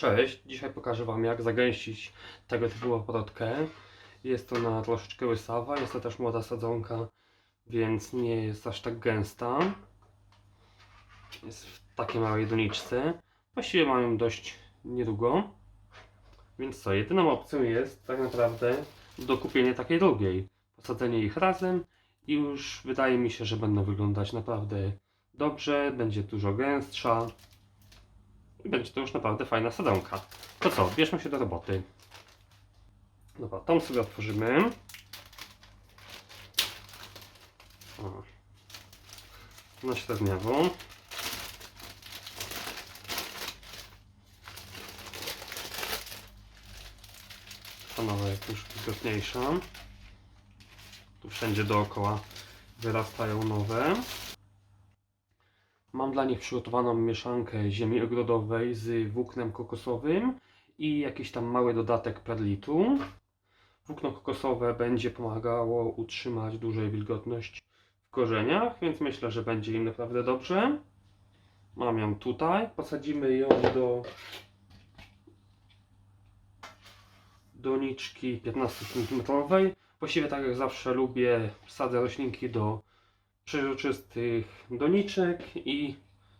Cześć, dzisiaj pokażę Wam jak zagęścić tego typu oprotkę. Jest to na troszeczkę łysawa, jest to też młoda sadzonka, więc nie jest aż tak gęsta. Jest w takiej małej doniczce. Właściwie mają dość niedługo. Więc co, jedyną opcją jest tak naprawdę dokupienie takiej drugiej. Posadzenie ich razem i już wydaje mi się, że będą wyglądać naprawdę dobrze, będzie dużo gęstsza. I będzie to już naprawdę fajna sadzonka. To co, bierzmy się do roboty. Dobra, tą sobie otworzymy. O. Na nowa jest już wilgotniejsza. Tu wszędzie dookoła wyrastają nowe. Mam dla nich przygotowaną mieszankę ziemi ogrodowej z włóknem kokosowym i jakiś tam mały dodatek perlitu. Włókno kokosowe będzie pomagało utrzymać dużej wilgotność w korzeniach, więc myślę, że będzie im naprawdę dobrze. Mam ją tutaj. Posadzimy ją do doniczki 15 cm. Właściwie tak jak zawsze lubię, sadzę roślinki do przeźroczystych doniczek i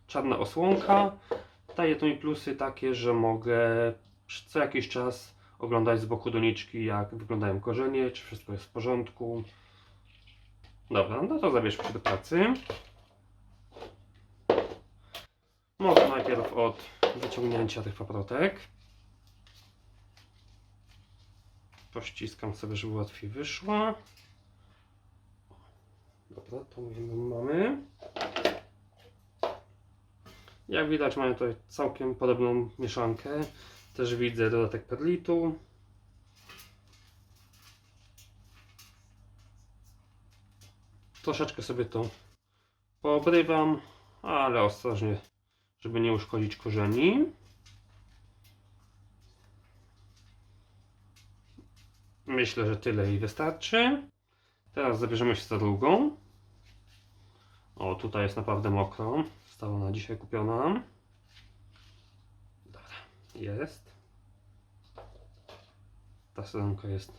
czarna osłonka. Daje to mi plusy takie, że mogę co jakiś czas oglądać z boku doniczki, jak wyglądają korzenie, czy wszystko jest w porządku. Dobra, no to zabierzmy się do pracy. Może najpierw od wyciągnięcia tych paprotek. Pościskam sobie, żeby łatwiej wyszła. Dobra, to mamy. Jak widać mają tutaj całkiem podobną mieszankę. Też widzę dodatek perlitu. Troszeczkę sobie to poobrywam, ale ostrożnie, żeby nie uszkodzić korzeni. Myślę, że tyle i wystarczy. Teraz zabierzemy się za drugą. O, tutaj jest naprawdę mokro. Została ona dzisiaj kupiona. Dobra, jest. Ta sadzonka jest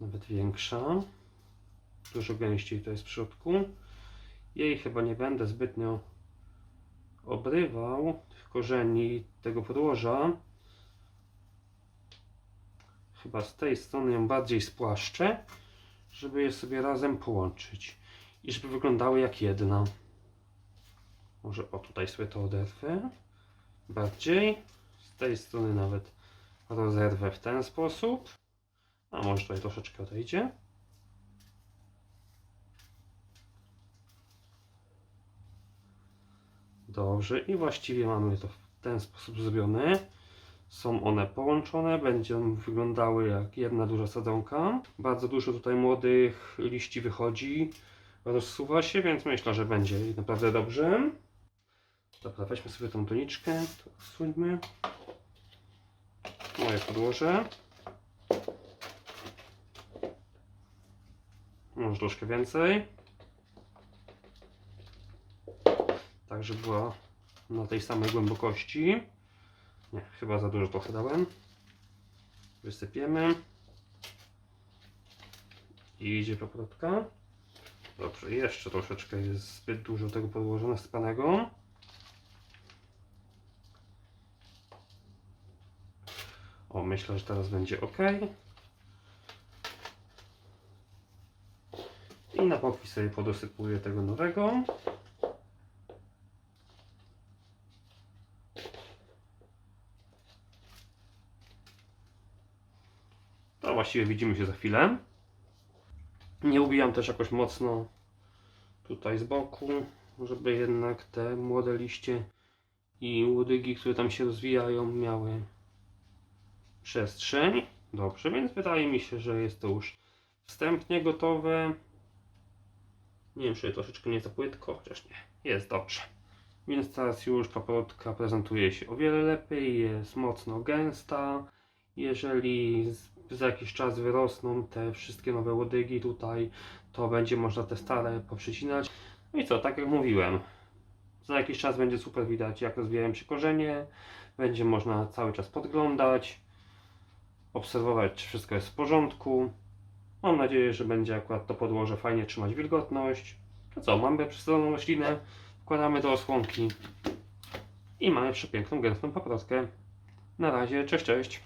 nawet większa. Dużo gęściej to jest w środku. Jej chyba nie będę zbytnio obrywał tych korzeni tego podłoża. Chyba z tej strony ją bardziej spłaszczę żeby je sobie razem połączyć i żeby wyglądały jak jedna. Może o tutaj sobie to oderwę bardziej. Z tej strony nawet rozerwę w ten sposób. A może tutaj troszeczkę odejdzie. Dobrze i właściwie mamy to w ten sposób zrobione. Są one połączone, będą wyglądały jak jedna duża sadzonka. Bardzo dużo tutaj młodych liści wychodzi, rozsuwa się, więc myślę, że będzie naprawdę dobrze. Dobra, weźmy sobie tą doniczkę, to odsuńmy. Moje podłoże. Może troszkę więcej. Tak, żeby była na tej samej głębokości. Nie, chyba za dużo trochę dałem. Wysypiemy. I idzie paprotka. Dobrze, jeszcze troszeczkę jest zbyt dużo tego podłożone spanego. O, myślę, że teraz będzie ok. I na boki sobie podosypuję tego nowego. To właściwie widzimy się za chwilę. Nie ubijam też jakoś mocno tutaj z boku, żeby jednak te młode liście i łodygi, które tam się rozwijają, miały przestrzeń. Dobrze, więc wydaje mi się, że jest to już wstępnie gotowe. Nie wiem, czy troszeczkę nie za płytko, chociaż nie, jest dobrze. Więc teraz już paprotka prezentuje się o wiele lepiej, jest mocno gęsta. Jeżeli za jakiś czas wyrosną te wszystkie nowe łodygi tutaj, to będzie można te stare poprzycinać. No i co, tak jak mówiłem, za jakiś czas będzie super widać jak rozwijają się korzenie, Będzie można cały czas podglądać, obserwować, czy wszystko jest w porządku. Mam nadzieję, że będzie akurat to podłoże fajnie trzymać wilgotność. To co, mamy przesadzoną roślinę, wkładamy do osłonki i mamy przepiękną, gęstą paprotkę. Na razie, cześć, cześć.